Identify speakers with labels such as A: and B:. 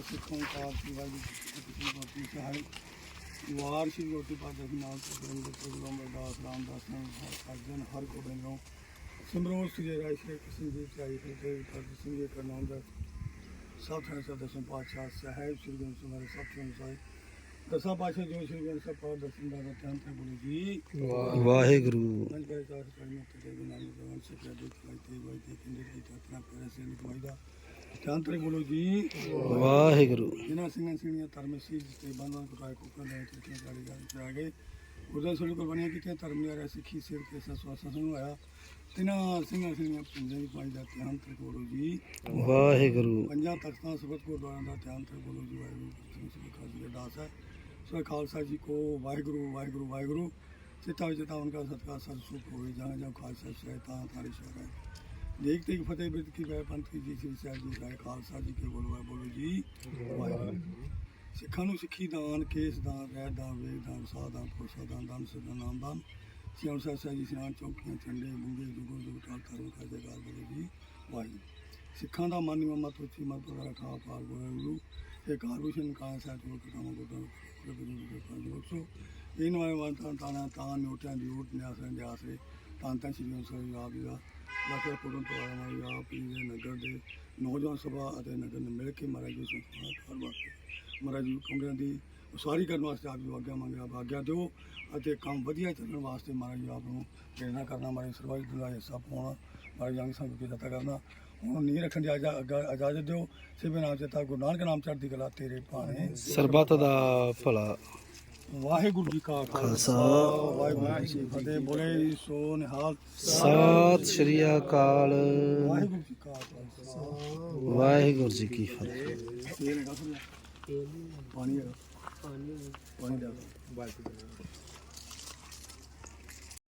A: ਸਿੱਖੋਂ ਕਾਰ ਦੀ ਦੀ ਵਾਰ ਸ਼੍ਰੀ ਰੋਟੀ ਪਾਦਾ ਸੀ ਨਾਲ ਸੁਖਨ ਦੇ ਪ੍ਰੋਗਰਾਮ ਅਰਦਾਸ ਰਾਮਦਾਸ ਨੇ ਅਰਜਨ ਹਰ ਗੋਬਿੰਦ ਸਿਮਰੋ ਸ੍ਰੀ ਰਾਇ ਸ਼੍ਰੀ ਕ੍ਰਿਸ਼ਨ ਜੀ ਚਾਹੀ ਤੇ ਕਰ ਸਿੰਘ ਜੀ ਕਰਨਾਮ ਦਾ ਸਭ ਥਾਂ ਸਭ ਦਸਮ ਪਾਤਸ਼ਾਹ ਸਾਹਿਬ ਸ੍ਰੀ ਗੁਰੂ ਸੁਮਾਰੇ ਸਭ ਤੋਂ ਸਾਈ ਦਸਾਂ ਪਾਤਸ਼ਾਹ ਜੋ ਸ੍ਰੀ ਗੁਰੂ ਸਾਹਿਬ ਪਾਦ ਦਰਸ਼ਨ ਦਾ ਧਿਆਨ ਤੇ ਬੋਲੋ ਜੀ
B: ਵਾਹਿਗੁਰੂ
A: ਪੰਜ ਕਰੇ ਚਾਰ ਕਰਮੇ ਤੇ ਦੇ ਨਾਮ ਦੇ ਖਾਈ ਤੇ ਵਾਈ ਤੇ ਕਿੰਦੇ ਦੀ ਤਤਨਾ ਕਰੇ ਸੇ ਨਿਕਵਾਈ ਦਾ ਤੇ ਬੋਲੋ ਜੀ।
B: ਵਾਹਿਗੁਰੂ।
A: ਜਿਨ੍ਹਾਂ ਸਿੰਘਾਂ ਸਿੰਘੀਆਂ ਧਰਮ ਸੀ ਤੇ ਬੰਦਾਂ ਕਟਾਏ ਕੁੱਕਾਂ ਦੇ ਚਿੱਠੀਆਂ ਕਾਲੀ ਗੱਲ ਤੇ ਆ ਗਏ। ਉਹਦਾ ਸੁਣ ਕੋ ਬਣੀਆਂ ਕਿਤੇ ਧਰਮ ਲਿਆ ਸਿੱਖੀ ਸਿਰ ਕੇ ਸਸਵਾਸਾ ਨੂੰ ਆਇਆ। ਤਿਨਾਂ ਸਿੰਘਾਂ ਸਿੰਘੀਆਂ ਪੁੰਜਾਂ ਦੀ ਪਾਈ ਦਾ ਧਿਆਨ ਤੇ ਬੋਲੋ ਜੀ।
B: ਵਾਹਿਗੁਰੂ।
A: ਪੰਜਾਂ ਤਖਤਾਂ ਸਬਤ ਗੁਰਦੁਆਰਿਆਂ ਦਾ ਧਿਆਨ ਤੇ ਬੋਲੋ ਜੀ ਵਾਹਿਗੁਰੂ। ਜੀ ਸ੍ਰੀ ਖਾਲਸਾ ਦਾਸ ਹੈ। ਸੋ ਖਾਲਸਾ ਜੀ ਕੋ ਵਾਹਿਗੁਰੂ ਵਾਹਿਗੁਰੂ ਵਾਹਿਗੁਰੂ। ਚਿਤਾ ਚਿਤਾ ਉਨਕਾ ਸਤਕਾਰ ਸਤ ਸੁਖ ਹੋਵੇ ਜਹਾਂ ਜਹਾਂ ਖਾਲਸਾ ਸਹਿ ਤਾਂ ਤਾਰੇ ਸ਼ਹਿਰ ਹੈ। ਦੇਖ ਤੇਗ ਫਤਿਹ ਬਿਰਤ ਕੀ ਵੈ ਪੰਥ ਕੀ ਜੀ ਸ੍ਰੀ ਸਾਹਿਬ ਜੀ ਰਾਏ ਖਾਲਸਾ ਜੀ ਕੇ ਬੋਲੋ ਬੋਲੋ ਜੀ। ਵਾਹਿਗੁਰੂ ਸਿੱਖਾਂ ਨੂੰ ਸਿੱਖੀ ਦਾਨ, ਕੇਸ ਦਾਨ, ਰਹਿ ਦਾਨ ਵੇਦ ਦਾਨ ਸਾਧ ਦਾਨ, ਪੁਰਸ਼ਾ ਦਾਨ ਦਾਨ ਸਦਾ ਨਾਮ ਦਾਨ। ਸਿਆਣ ਸਾਹਿਬ ਸਾਹਿਬ ਜੀ ਸਿਆਣ ਚੌਕੀਆਂ ਚੰਡੇ ਮੁੰਗੇ ਜੁਗੋ ਜੁਗ ਟਾਲ ਧਰਮ ਕਾ ਜਗਾਰ ਬੋਲੋ ਜੀ, ਵਾਹਿਗੁਰੂ। ਸਿੱਖਾਂ ਦਾ ਮਨ ਨਿਵਾ ਮਤ ਉੱਚੀ ਮਤ ਦਾ ਰਖਾ ਪਾਰ ਗੁਰੂ ਇਹ ਕਾਰੂਸ਼ਨ ਕਾਂ ਸਾਹਿਬ ਤੋਂ ਕਟਾਵਾਂ ਕੋ ਤਾਂ ਗੁਰੂ ਜੀ ਦੇ ਪੰਜ ਇਹਨਾਂ ਵਾਲੇ ਵਾਂਤਾਂ ਤਾਣਾ ਤਾਂ ਨੋਟਾਂ ਦੀ ਊਟ ਨਿਆਸ ਦੇ ਆਸਰੇ ਤਾਂ ਤਾਂ ਸ਼੍ਰੀ ਗੁਰੂ ਸਾਹਿਬ ਆਪ ਜੀ ਦਾ ਲਾਖਰ ਕੋਲੋਂ ਤੋਂ ਆਇਆ ਆਪ ਜੀ ਦੇ ਨਗਰ ਦੇ ਨੌਜਵਾਨ ਸਭਾ ਅਤੇ ਨਗਰ ਨੂੰ ਮਿਲ ਕੇ ਮਹਾਰਾਜ ਜੀ ਸੰਸਥਾ ਕਰ ਵਾਸਤੇ ਮਹਾਰਾਜ ਜੀ ਕਮਰਿਆਂ ਦੀ ਉਸਾਰੀ ਕਰਨ ਵਾਸਤੇ ਆਪ ਜੀ ਆਗਿਆ ਮੰਗਿਆ, ਆਪ ਆਗਿਆ ਦਿਓ ਅਤੇ ਕੰਮ ਵਧੀਆ ਚੱਲਣ ਵਾਸਤੇ ਮਹਾਰਾਜ ਜੀ ਆਪ ਨੂੰ ਪ੍ਰੇਰਨਾ ਕਰਨਾ, ਮਹਾਰਾਜ ਸਰਵਾਈ ਦਾ ਹਿੱਸਾ ਪਾਉਣਾ, ਮਹਾਰਾਜ ਜੰਗ ਸੰਗ ਕੀ ਜਤਾ ਕਰਨਾ। ਹੁਣ ਨਹੀਂ ਰੱਖਣ ਦੀ ਆਜਾ ਇਜਾਜ਼ਤ ਦਿਓ। ਸਿਵੇ ਨਾਮ ਚੇਤਾ ਗੁਰੂ ਨਾਨਕ ਨਾਮ ਚੜ੍ਹਦੀ ਕਲਾ ਤੇਰੇ ਭਾਣੇ।
B: ਸਰਬੱਤ ਦਾ ਭਲਾ।
A: ਵਾਹਿਗੁਰੂ ਜੀ ਕਾ ਖਾਲਸਾ। ਵਾਹਿਗੁਰੂ ਜੀ ਕੀ ਫਤਿਹ। ਬੋਲੇ ਸੋ ਨਿਹਾਲ।
B: ਸਤਿ ਸ਼੍ਰੀ ਅਕਾਲ।
A: ਵਾਹਿਗੁਰੂ ਜੀ ਕਾ ਖਾਲਸਾ।
B: ਵਾਹਿਗੁਰੂ ਜੀ ਕੀ ਫਤਿਹ।
A: ਪਾਣੀ ਪਾਣੀ ਦਾ